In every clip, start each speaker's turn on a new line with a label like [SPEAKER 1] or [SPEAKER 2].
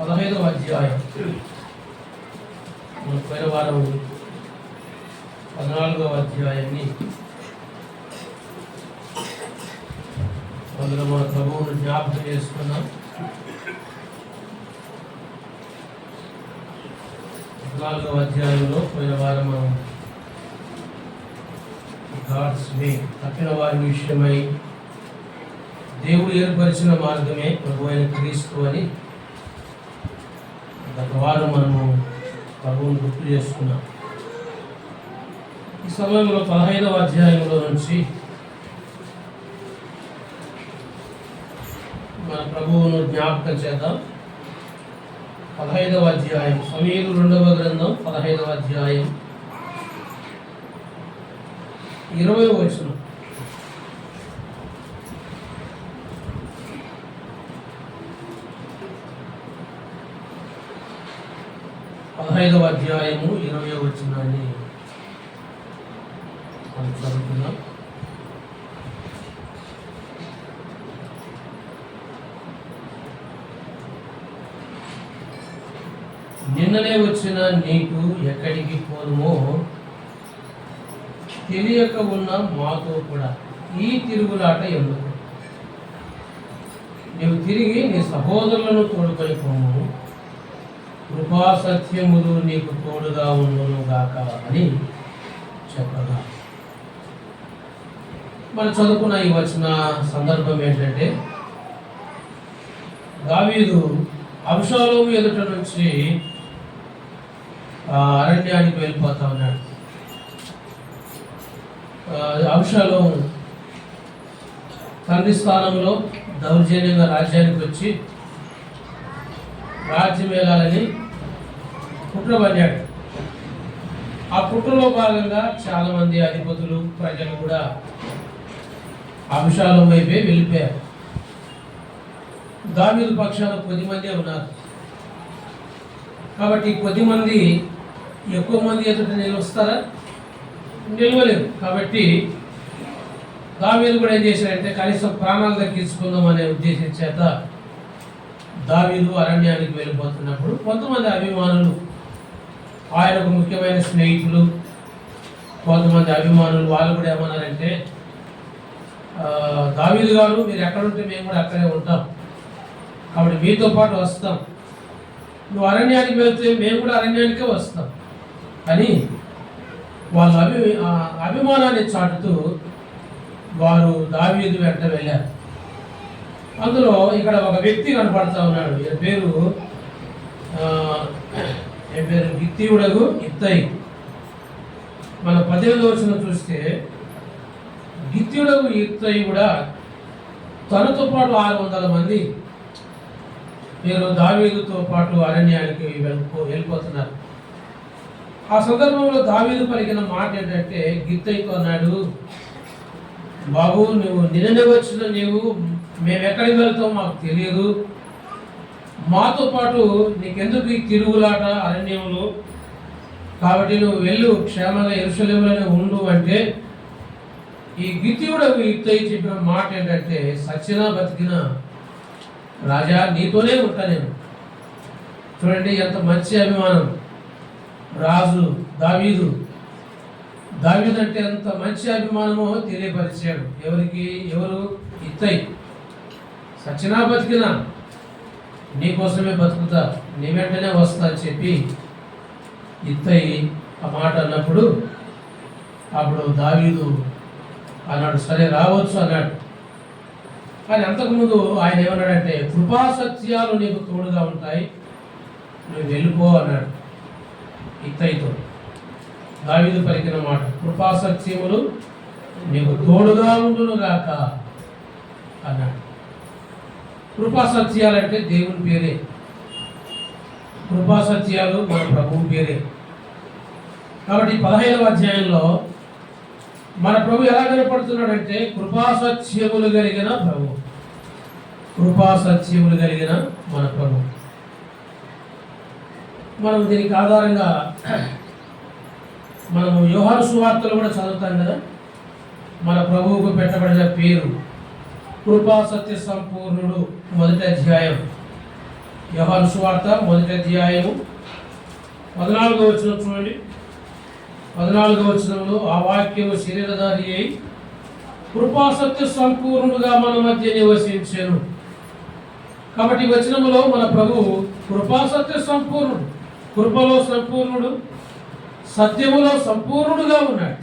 [SPEAKER 1] పదహైదవ అధ్యాయం. మన వారం పద్నాలుగవ అధ్యాయాన్ని అందులో మన ప్రభువును జ్ఞాపకం చేసుకున్నాం. పద్నాలుగవ అధ్యాయంలో పోయిన వారం మనం గాడ్స్ వే తప్పిన వారి విషయమై దేవుడు ఏర్పరిచిన మార్గమే ప్రభు అయిన క్రీస్తు అని గత వారం మనము ప్రభువును గుర్తు చేసుకున్నాం. ఈ సమయంలో పదహైదవ అధ్యాయంలో నుంచి మన ప్రభువును జ్ఞాపకం చేద్దాం. పదహైదవ అధ్యాయం సమీరు రెండవ గ్రంథం పదహైదవ అధ్యాయం. ఇరవై వచనం. పదహైదవ అధ్యాయము ఇరవై వచనాన్ని మనం చదువుతున్నాం నిన్ననే వచ్చిన నీకు ఎక్కడికి పోదుమో? తెలియక ఉన్న మాతో కూడా ఈ తిరుగులాట ఎందుకు? నీవు తిరిగి నీ సహోదరులను తోడుకొని పోము. కృపా సత్యములు నీకు తోడుగా ఉండును గాక అని చెప్పగా. మనం చదువుకున్న ఈ వచ్చిన సందర్భం ఏంటంటే దావీదు అంశాలు ఎదుట నుంచి అరణ్యానికి వెళ్ళిపోతా ఉన్నాడు. అంశాలు తండ్రి స్థానంలో దౌర్జన్యంగా రాజ్యానికి వచ్చి రాజ్యం వెళ్ళాలని కుట్ర పన్నాడు ఆ కుట్రలో భాగంగా చాలామంది అధిపతులు ప్రజలు కూడా అంశాల వైపే వెళ్ళిపోయారు. దామిల పక్షాన కొద్ది మందే ఉన్నారు. కాబట్టి కొద్ది మంది ఎక్కువ మంది ఎదుట నిలుస్తారా? నిలవలేరు. కాబట్టి దావీదు కూడా ఏం చేశారంటే కనీసం ప్రాణాలు దక్కించుకుందాం అనే ఉద్దేశం చేత దావీదు అరణ్యానికి వెళ్ళిపోతున్నప్పుడు కొంతమంది అభిమానులు ఆయనకు ముఖ్యమైన స్నేహితులు కొంతమంది అభిమానులు వాళ్ళు కూడా ఏమన్నారంటే దావీదు గారు మీరు ఎక్కడుంటే మేము కూడా అక్కడే ఉంటాం. కాబట్టి మీతో పాటు వస్తాం. నువ్వు అరణ్యానికి వెళ్తే మేము కూడా అరణ్యానికే వస్తాం. అని వాళ్ళ అభి అభిమానాన్ని చాటుతూ వారు దావీదు వెంట వెళ్ళారు. అందులో ఇక్కడ ఒక వ్యక్తి కనపడతా ఉన్నాడు. ఈయన పేరు ఈయన పేరు? గిత్తీయుడగు ఇత్తయి. మన పదిహేను వచ్చిన చూస్తే గిత్యుడగు ఇత్తయి కూడా తనతో పాటు ఆరు వందల మంది మీరు దావీదుతో పాటు అరణ్యానికి వెళ్ళిపో వెళ్ళిపోతున్నారు. ఆ సందర్భంలో దావీదు పలికిన మాట ఏంటంటే గిత్తయితో అన్నాడు బాబు నువ్వు నిన్న వచ్చిన నీవు మేము ఎక్కడికి వెళ్తాం మాకు తెలియదు. మాతో పాటు నీకెందుకు ఈ తిరుగులాట అరణ్యంలో? కాబట్టి నువ్వు వెళ్ళు క్షేమంగా ఎరుసలేములనే ఉండు అంటే ఈ గిత్తియుడు యుక్తయి చెప్పిన మాట ఏంటంటే సచ్చినా బతికిన రాజా నీతోనే ఉంటా నేను. చూడండి ఎంత మంచి అభిమానం. రాజు దావీదు. దావీదు అంటే ఎంత మంచి అభిమానమో తెలియపరిచాడు. ఎవరికి? ఎవరు? ఇత్తయి సచ్చినా బతికినా నీకోసమే బతుకుతా నీ వెంటనే వస్తా అని చెప్పి ఇత్తయి ఆ మాట అన్నప్పుడు అప్పుడు దావీదు అన్నాడు సరే రావచ్చు అన్నాడు. కానీ అంతకుముందు ఆయన ఏమన్నాడంటే కృపా సత్యాలు నీకు తోడుగా ఉంటాయి నువ్వు వెళ్ళిపో అన్నాడు ఇత్తయితో. దావీదు పలికిన మాట కృపా సత్యములు నీకు తోడుగా ఉండును గాక అన్నాడు. కృపా సత్యాలంటే దేవుని పేరే. కృపా సత్యాలు మన ప్రభువు పేరే. కాబట్టి పదహైదవ అధ్యాయంలో మన ప్రభు ఎలా కనపడుతున్నాడంటే కృపా సత్యములు కలిగిన ప్రభు. కృపా సత్యములు కలిగిన మన ప్రభు. మనం దీనికి ఆధారంగా మనము యోహాను సువార్తలు కూడా చదువుతాం కదా? మన ప్రభువుకు పెట్టబడిన పేరు. కృపా సత్య సంపూర్ణుడు మొదటి అధ్యాయం. యోహాను సువార్త మొదటి అధ్యాయము. పద్నాలుగో వచ్చిన చూడండి. పద్నాలుగో వచనంలో ఆ వాక్యము శరీరధారి అయి కృపాసత్య సంపూర్ణుడుగా మన మధ్య నివసించాను. కాబట్టి వచనములో మన ప్రభువు కృపాసత్య సంపూర్ణుడు కృపలో సంపూర్ణుడు సత్యములో సంపూర్ణుడుగా ఉన్నాడు.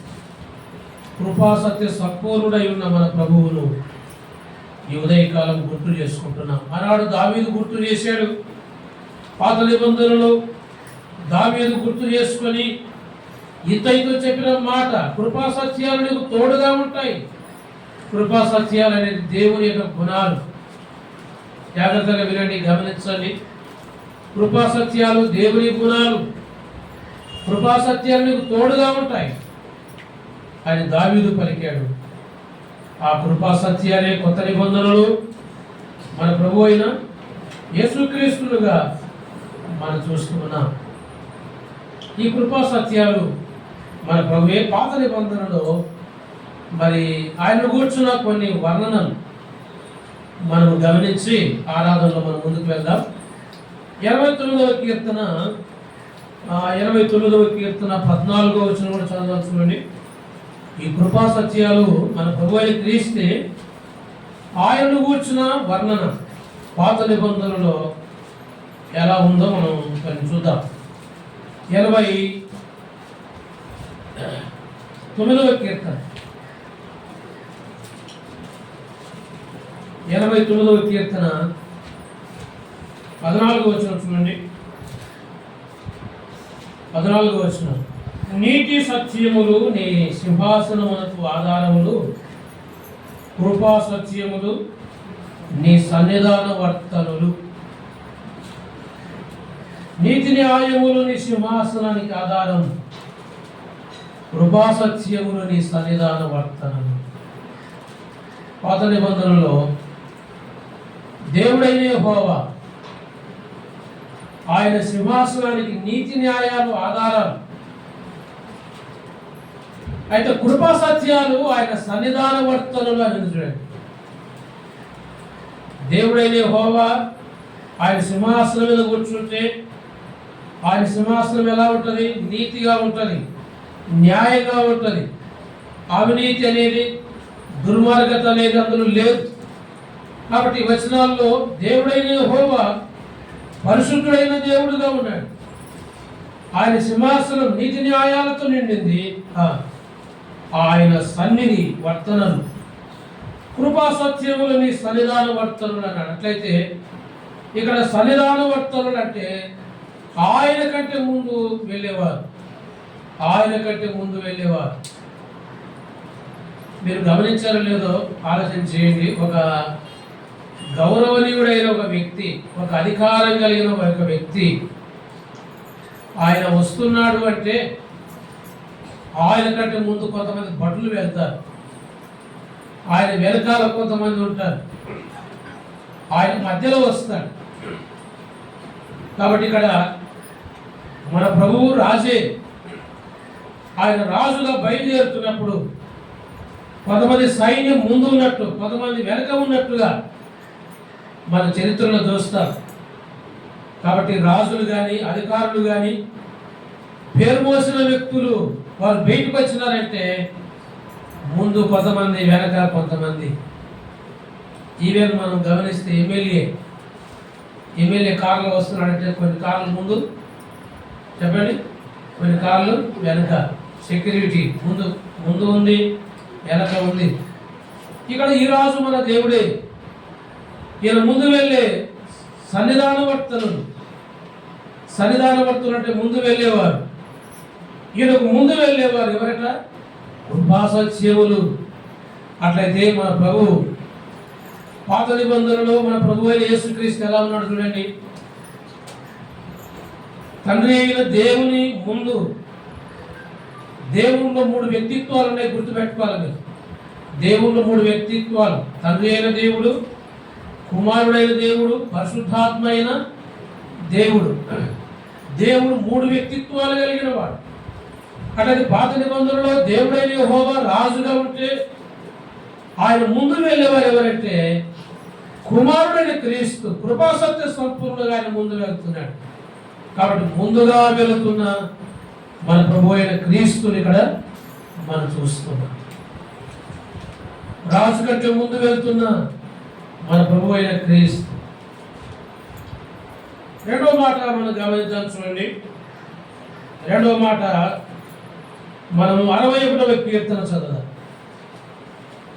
[SPEAKER 1] కృపాసత్య సంపూర్ణుడై ఉన్న మన ప్రభువును ఈ ఉదయకాలం గుర్తు చేసుకుంటున్నాం. ఆనాడు దావీదు గుర్తు చేశాడు. పాత నిబంధనలు దావీదు గుర్తు చేసుకొని ఇతైతో చెప్పిన మాట కృపా సత్యాలు నీకు తోడుగా ఉంటాయి. కృపా సత్యాలు అనేది దేవుని యొక్క గుణాలు. జాగ్రత్తగా వినండి గమనించండి. కృపా సత్యాలు దేవుని గుణాలు. కృపా సత్యాలు నీకు తోడుగా ఉంటాయి. అని దావీదు పలికాడు. ఆ కృపా సత్యాలే కొత్త నిబంధనలు మన ప్రభు అయిన యేసుక్రీస్తులుగా మనం చూస్తున్నాం ఈ కృపా సత్యాలు మన ప్రభువే పాత నిబంధనలో మరి ఆయన కూర్చున్న కొన్ని వర్ణనలు మనం గమనించి ఆరాధనలో మనం ముందుకు వెళ్దాం. ఇరవై తొమ్మిదవ కీర్తన ఇరవై తొమ్మిదవ కీర్తన పద్నాలుగో వచ్చిన కూడా చదవచ్చు చూడండి ఈ కృపా సత్యాలు మన ప్రభు క్రీస్తే ఆయనను కూర్చున్న వర్ణన పాత నిబంధనలో ఎలా ఉందో మనం కొంచెం చూద్దాం. ఎనభై తొమ్మిదవ కీర్తన. ఎనభై తొమ్మిదవ కీర్తన పద్నాలుగు వచ్చిన చూడండి. పద్నాలుగు వచ్చిన నీతి సత్యములు నీ సింహాసనమునకు ఆధారములు. కృపా సత్యములు నీ సన్నిధాన వర్తనులు. నీతి న్యాయములు నీ సింహాసనానికి ఆధారం. కృపా సత్యములు నీ సన్నిధాన వర్తనలు. పాత నిబంధనలో దేవుడైన హోవా ఆయన సింహాసనానికి నీతి న్యాయాలు ఆధారాలు. అయితే కృపా సత్యాలు ఆయన సన్నిధాన వర్తనలో అని చూడండి. దేవుడైన హోవా ఆయన సింహాసనం మీద కూర్చుంటే ఆయన సింహాసనం ఎలా ఉంటుంది? నీతిగా ఉంటుంది న్యాయంగా ఉంటుంది. అవినీతి అనేది దుర్మార్గత అనేది అందులో లేదు. కాబట్టి వచనాల్లో దేవుడైన హోవా పరిశుద్ధుడైన దేవుడుగా ఉన్నాడు. ఆయన సింహాసనం నీతి న్యాయాలతో నిండింది. ఆ, ఆయన సన్నిధి వర్తనను కృపా సత్యములని సన్నిధాన వర్తనులు అన్నట్లయితే ఇక్కడ సన్నిధాన వర్తనులు అంటే ఆయన కంటే ముందు వెళ్ళేవారు. ఆయన కంటే ముందు వెళ్ళేవారు. మీరు గమనించారో లేదో ఆలోచన చేయండి. ఒక గౌరవనీయుడైన ఒక వ్యక్తి ఒక అధికారం కలిగిన ఒక వ్యక్తి ఆయన వస్తున్నాడు అంటే ఆయన కంటే ముందు కొంతమంది భటులు వెళ్తారు. ఆయన వెనకాల కొంతమంది ఉంటారు. ఆయన మధ్యలో వస్తాడు. కాబట్టి ఇక్కడ మన ప్రభువు రాజే ఆయన రాజుగా బయలుదేరుతున్నప్పుడు కొంతమంది సైన్యం ముందు ఉన్నట్టు కొంతమంది వెనక ఉన్నట్టుగా మన చరిత్రలో చూస్తారు. కాబట్టి రాజులు కానీ అధికారులు కానీ పేరు మోసిన వ్యక్తులు వారు బయటకు వచ్చినారంటే ముందు కొంతమంది వెనక కొంతమంది. ఈవెన్ మనం గమనిస్తే ఎమ్మెల్యే ఎమ్మెల్యే కార్లు వస్తున్నాడంటే కొన్ని కార్లు ముందు చెప్పండి? కొన్ని కార్లు వెనక. సెక్యూరిటీ ముందు ముందు ఉంది వెనక ఉంది. ఇక్కడ ఈ రాజు మన దేవుడే. ఈయన ముందు వెళ్ళే సన్నిధానవర్తనులు సన్నిధానవర్తనులు అంటే ముందు వెళ్ళేవారు ఈయనకు ముందు వెళ్ళేవారు ఎవరట? కృపాసత్యములు అట్లయితే మన ప్రభు పాత నిబంధనలో మన ప్రభు అయిన యేసుక్రీస్తు ఎలా ఉన్నాడు చూడండి. తండ్రి అయిన దేవుని ముందు దేవుళ్ళ మూడు వ్యక్తిత్వాలు ఉన్నాయి గుర్తుపెట్టుకోవాలి మీరు దేవుళ్ళ మూడు వ్యక్తిత్వాలు. తండ్రి అయిన దేవుడు కుమారుడైన దేవుడు పరిశుద్ధాత్మ అయిన దేవుడు. దేవుడు మూడు వ్యక్తిత్వాలు కలిగిన వాడు. అట్లాగే పాత నిబంధనలో దేవుడైన హోమ రాజుగా ఉంటే ఆయన ముందు వెళ్ళేవారు ఎవరంటే కుమారుడైన క్రీస్తు కృపాసత్య సంపూర్ణుడుగా ఆయన ముందు వెళ్తున్నాడు. కాబట్టి ముందుగా వెళుతున్న మన ప్రభు అయిన క్రీస్తుని ఇక్కడ మనం చూస్తున్నాం. రాజు కంటే ముందు వెళ్తున్న మన ప్రభు అయిన క్రీస్తు. రెండో మాట మనం గమనించాలి చూడండి. రెండో మాట మనము అరవై ఒకటవ కీర్తన చదవాలి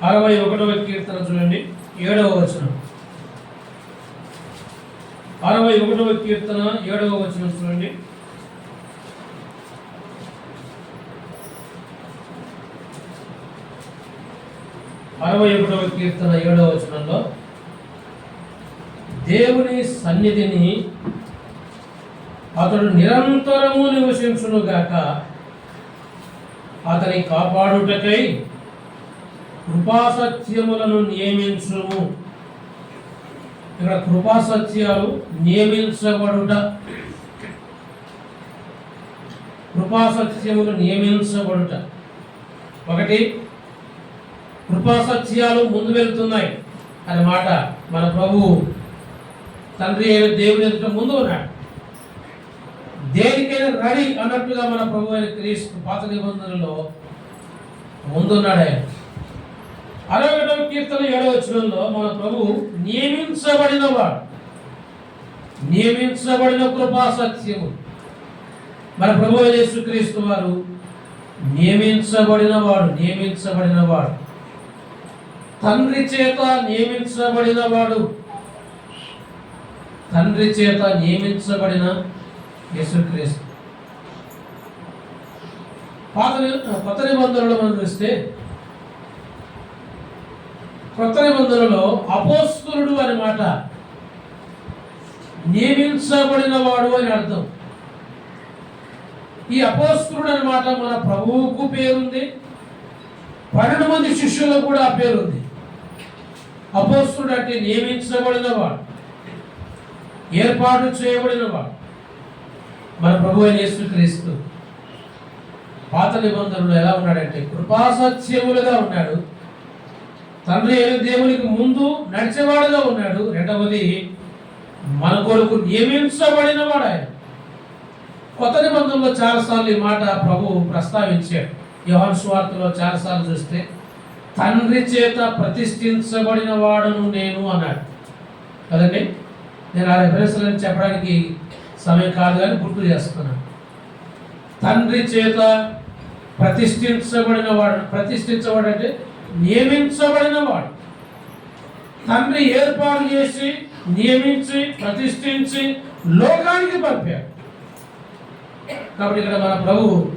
[SPEAKER 1] అరవై ఒకటవ కీర్తన చూడండి. ఏడవ వచనం. అరవై ఒకటవ కీర్తన ఏడవ వచనం చూడండి. అరవై ఒకటవ కీర్తన ఏడవ వచనంలో దేవుని సన్నిధిని అతడు నిరంతరము నివసించును గాక అతని కాపాడుటకై కృపాసత్యములను నియమించుము. ఇక్కడ కృపాసత్యాలు నియమించబడుట. కృపాసత్యములు నియమించబడుట. ఒకటి కృపాసత్యాలు ముందు వెళ్తున్నాయి అనే మాట మన ప్రభువు తండ్రి అయిన దేవుని ఎదుట ముందు ఉన్నాడు. దేనికైనా రెడీ అన్నట్టుగా మన ప్రభు అయిన క్రీస్తు పాత నిబంధనలో ముందున్నాడు. ఆయన అరవై ఒకటవ కీర్తన ఏడవచనంలో మన ప్రభు నియమించబడిన వాడు నియమించబడిన కృపా సత్యము. మన ప్రభు యేసుక్రీస్తు వారు నియమించబడిన వాడు నియమించబడిన వాడు తండ్రి చేత నియమించబడిన వాడు తండ్రి చేత నియమించబడిన యేసుక్రీస్తు. పాత కొత్త నిబంధనలో మనం చూస్తే కొత్త నిబంధనలో అపోస్తులుడు అనే మాట నియమించబడిన వాడు అని అర్థం. ఈ అపోస్తులుడు అనమాట మన ప్రభువుకు పేరుంది పన్నెండు మంది శిష్యులకు కూడా ఆ పేరుంది. అపోస్తుడు అంటే నియమించబడిన వాడు ఏర్పాటు చేయబడిన వాడు. మన ప్రభు అయిన యేసుక్రీస్తు పాత నిబంధనలు ఎలా ఉన్నాడంటే కృపాసత్యములుగా ఉన్నాడు. తండ్రి దేవునికి ముందు నడిచేవాడుగా ఉన్నాడు. రెండవది మన కొరకు నియమించబడిన వాడు ఆయన. కొత్త నిబంధనలో చాలాసార్లు ఈ మాట ప్రభు ప్రస్తావించాడు. యోహన్ స్వార్థలో చాలాసార్లు చూస్తే తండ్రి చేత ప్రతిష్ఠించబడిన వాడను నేను అన్నాడు. కదండి? నేను ఆ రెఫరెన్స్లను చెప్పడానికి సమయం కాదు కానీ గుర్తు చేస్తున్నాను తండ్రి చేత ప్రతిష్ఠించబడిన వాడు ప్రతిష్ఠించబడి అంటే నియమించబడిన వాడు. తండ్రి ఏర్పాటు చేసి నియమించి ప్రతిష్ఠించి లోకానికి పంపాడు. కాబట్టి ఇక్కడ మన ప్రభు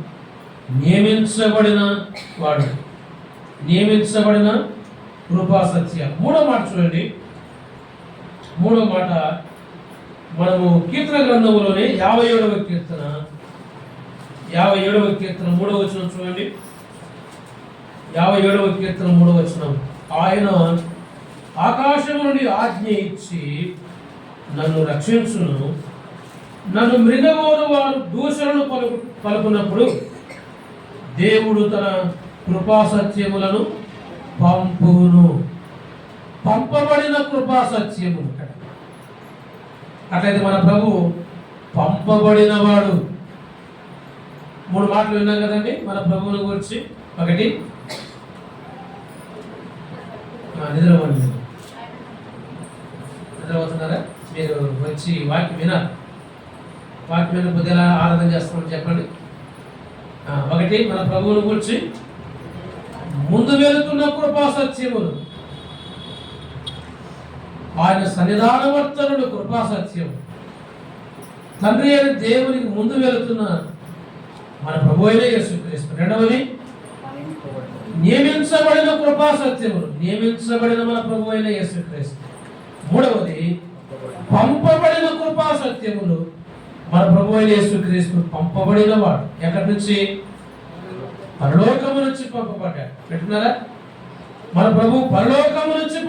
[SPEAKER 1] నియమించబడిన వాడు. నియమించబడిన కృపా సత్య మూడో మాట చూడండి. మూడో మాట మనము కీర్తన గ్రంథంలోనే యాభై ఏడవ కీర్తన. యాభై ఏడవ కీర్తన మూడవ వచనం చూడండి. యాభై ఏడవ కీర్తన మూడవ వచనం. ఆయన ఆకాశం నుండి ఆజ్ఞ ఇచ్చి నన్ను రక్షించును. నన్ను మృగగోరు వారు దూషణను పలుకు పలుకున్నప్పుడు దేవుడు తన కృపా సత్యములను పంపును. పంపబడిన కృపా సత్యములు ఇక్కడ అట్లయితే మన ప్రభు పంపబడిన వాడు మూడు మాటలు విన్నాం కదండి? మన ప్రభువుని గురించి. ఒకటి. నిద్రపోండి. నిద్రపోతున్నారా? మీరు వచ్చి వాక్యం వినాలి. వాక్యం విన కొద్దిగా ఆరాధన చేస్తామని చెప్పండి. ఒకటి మన ప్రభువుని గురించి. ముందు వెళుతున్న కృపా సత్యములు ఆయన సన్నిధానవర్తనుడు కృపా సత్యం తండ్రి అయిన దేవునికి ముందు వెళుతున్న మన ప్రభు అయిన యేసుక్రీస్తు రెండవది నియమించబడిన కృపా సత్యములు నియమించబడిన మన ప్రభు అయిన యేసుక్రీస్తు. మూడవది పంపబడిన కృపా సత్యములు మన ప్రభు అయిన యేసుక్రీస్తు పంపబడిన వాడు. ఎక్కడి నుంచి? పరలోకము నుంచి పంపబడ్డాడు. పెట్టున్నారా మన ప్రభు పరలోకము నుంచి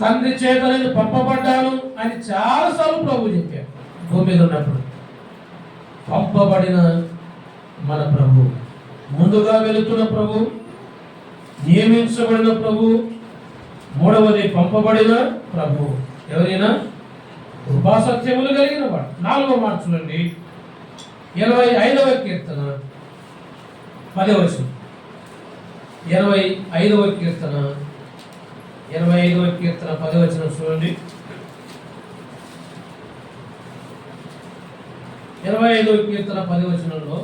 [SPEAKER 1] తండ్రి చేత నేను పంపబడ్డాను అని చాలాసార్లు ప్రభు చెప్పాడు. భూమి మీద ఉన్నప్పుడు పంపబడిన మన ప్రభు. ముందుగా వెళుతున్న ప్రభు నియమించబడిన ప్రభు మూడవది పంపబడిన ప్రభు. ఎవరైనా కృపాసత్యములు కలిగిన వాడు. నాలుగవ మాట చూడండి. ఇరవై ఐదవ కీర్తన పదవచనం ఇరవై ఐదవ కీర్తన. ఇరవై ఐదవ కీర్తన పదవచనం చూడండి. ఇరవై ఐదవ కీర్తన పదవచనంలో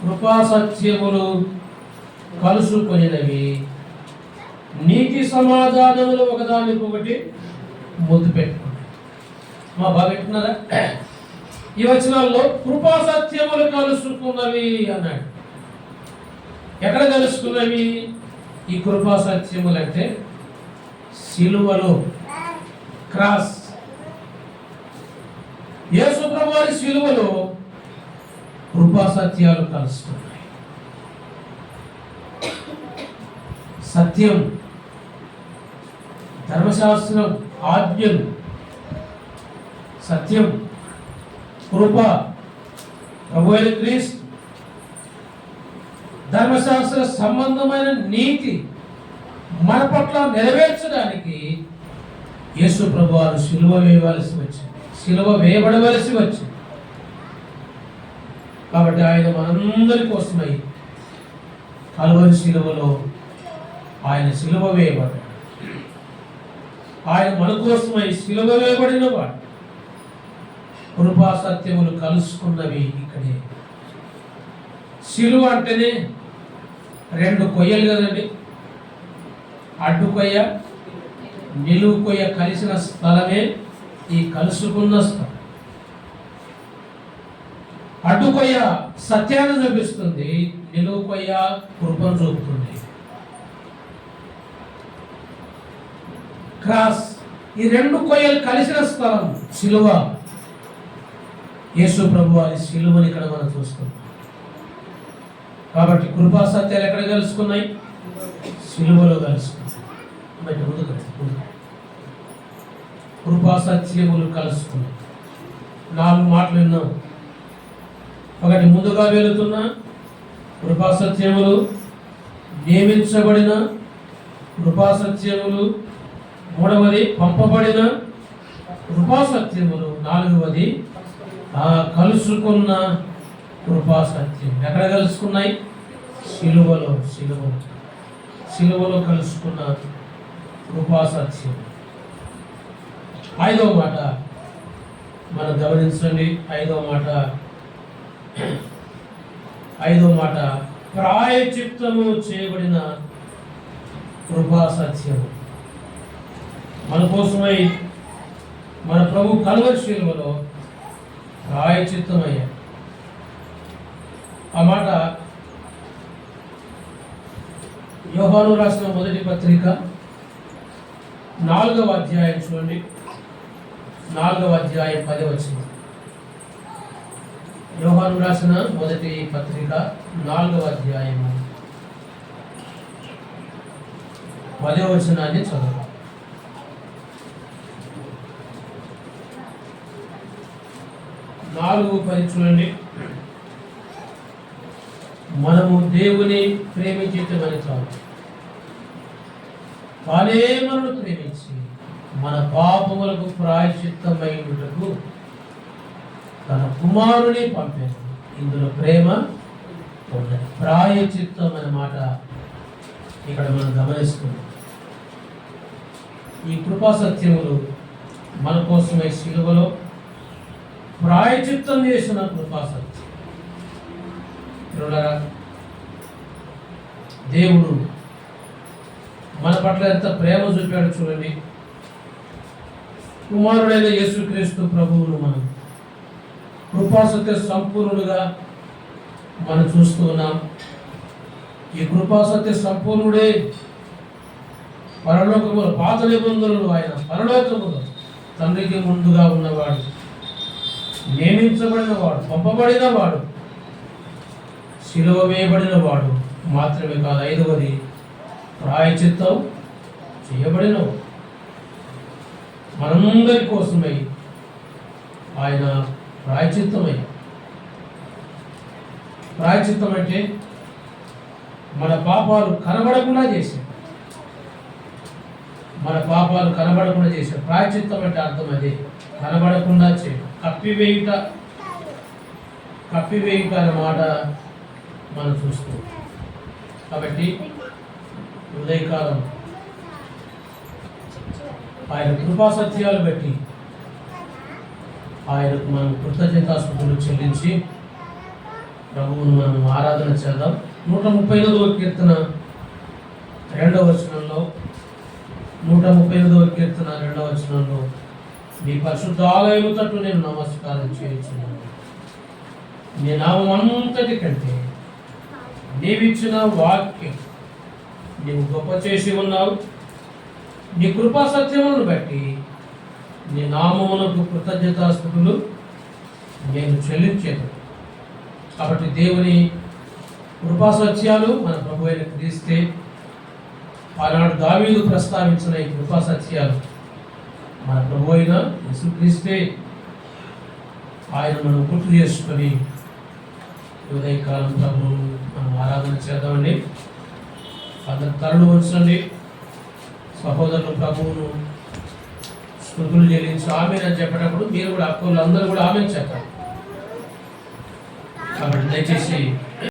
[SPEAKER 1] కృపా సత్యములు కలుసుకొనినవి. నీతి సమాధానములు ఒకదానికొకటి ముద్దు పెట్టుకున్నాయి. మా బాగా పెట్టుకున్నారా ఈ వచనాల్లో కృపా సత్యములు కలుసుకున్నవి అన్నాడు. ఎక్కడ కలుసుకున్నవి? ఈ కృపా సత్యములు అంటే సిలువలో. క్రాస్. యేసు వారి సిలువలో కృపా సత్యాలు కలుస్తున్నాయి. సత్యం ధర్మశాస్త్రం ఆజ్ఞలు సత్యం కృప ప్రభు క్రీస్ క్రీస్తు ధర్మశాస్త్ర సంబంధమైన నీతి మన పట్ల నెరవేర్చడానికి యేసు ప్రభు వారు సిలువ వేయవలసి వచ్చింది. సిలువ వేయబడవలసి వచ్చింది. కాబట్టి ఆయన మనందరి కోసమై కలువరి సిలువలో ఆయన సిలువ వేయబడ్డాడు. ఆయన మన కోసమై సిలువ వేయబడిన వాడు. కృపా సత్యములు కలుసుకున్నవి ఇక్కడే. సిలువ అంటేనే రెండు కొయ్యలు కదండి. అడ్డుకొయ్య కొయ్య నిలువు కొయ్య కలిసిన స్థలమే ఈ కలుసుకున్న స్థలం. అడ్డుకొయ్య సత్యాన్ని చూపిస్తుంది నిలువు కొయ్య కృపను చూపుతుంది. క్రాస్ ఈ రెండు కొయ్యలు కలిసిన స్థలం సిలువ. యేసు ప్రభు వారి సిలువని ఇక్కడ మనం చూస్తున్నాం. కాబట్టి కృపా సత్యాలు ఎక్కడ కలుసుకున్నాయి? సిలువలో కలుసుకున్నాడు బయట ముందు కృపా సత్యములు కలుసుకున్నాయి నాలుగు మాటలు విన్నాం. ఒకటి ముందుగా వెళుతున్న కృపా సత్యములు నియమించబడిన కృపా సత్యములు మూడవది పంపబడిన కృపా సత్యములు నాలుగవది కలుసుకున్న కృపా సత్యం ఎక్కడ కలుసుకున్నాయి? సిలువలో సిలువలో. సిలువలో కలుసుకున్న కృపాసత్యం. ఐదవ మాట. మనం గమనించండి ఐదవ మాట. ఐదవ మాట. ప్రాయచిత్తము చేయబడిన కృపాసత్యము. మన కోసమై మన ప్రభు కలువరి శిలువలో ప్రాయచిత్తమయ్యా ఆ మాట యోహాను రాసిన మొదటి పత్రిక నాలుగవ అధ్యాయం చూడండి. నాలుగవ అధ్యాయం పది వచ్చింది. యోహాను రాసిన మొదటి పత్రిక నాలుగవ అధ్యాయము. పదవ వచనాన్ని చదువు నాలుగు పది చూడండి. మనము దేవుని ప్రేమించటమని చాలు తానే మనను ప్రేమించి మన పాపములకు ప్రాయశ్చిత్తమైనటకు తన కుమారుని పంపాను ఇందులో ప్రేమ ఉండదు ప్రాయచిత్తం అనే మాట ఇక్కడ మనం గమనిస్తున్నాం. ఈ కృపా సత్యములు మన కోసమే శిలువలో ప్రాయచిత్తం చేసిన కృపా సత్యం మిత్రులారా దేవుడు మన పట్ల ఎంత ప్రేమ చూపాడు చూడండి. కుమారుడైన యేసుక్రీస్తు ప్రభువును మనం కృపాసత్య సంపూర్ణుడుగా మనం చూస్తూ ఉన్నాం. ఈ కృపాసత్య సంపూర్ణుడే పరలోకముల పాత నిబంధనలు ఆయన పరలోకములు తండ్రికి ముందుగా ఉన్నవాడు నియమించబడిన వాడు పంపబడిన వాడు శిలువ వేయబడిన వాడు మాత్రమే కాదు ఐదవది ప్రాయచిత్తం చేయబడిన. మనందరి కోసమై ఆయన ప్రాయచిత్తమై ప్రాయచిత్తం అంటే మన పాపాలు కనబడకుండా చేశాడు మన పాపాలు కనబడకుండా చేసే. ప్రాయచిత్తం అంటే అర్థం అదే. కనబడకుండా చేయడం కప్పివేయుట కప్పివేయుట అన్నమాట మాట మనం చూస్తూ. కాబట్టి ఉదయకాలం ఆయన కృపా సత్యాలు బట్టి ఆయనకు మనం కృతజ్ఞతాస్మృతులు చెల్లించి ప్రభువును మనం ఆరాధన చేద్దాం. నూట ముప్పై ఎనిమిదవ కీర్తన రెండవ వచనంలో నూట ముప్పై ఎనిమిదవ కీర్తన రెండవ వచనంలో నీ పరిశుద్ధ ఆలయము తట్టు నేను నమస్కారం చేయించున్నాను. నీ నామం అంతటి కంటే నీవిచ్చిన వాక్యం నీవు గొప్ప చేసి ఉన్నావు. నీ కృపా సత్యములను బట్టి నీ నామమునకు కృతజ్ఞతాస్థుతులు నేను చెల్లించాను కాబట్టి దేవుని కృపా సత్యాలు మన ప్రభు అయిన క్రీస్తే ఆనాడు దావీదు ప్రస్తావించిన ఈ కృపా సత్యాలు మన ప్రభు అయిన యేసుక్రీస్తే ఆయన మనం గుర్తు చేసుకొని ఉదయకాలం ప్రభు ఆరాధన చేద్దామండి. అందరు తరుణ ఉంచండి సహోదరులు ప్రభువును స్థుతులు చెల్లించు ఆమె అని చెప్పేటప్పుడు మీరు కూడా అక్కలు అందరూ కూడా ఆమె చెప్పాలి. కాబట్టి దయచేసి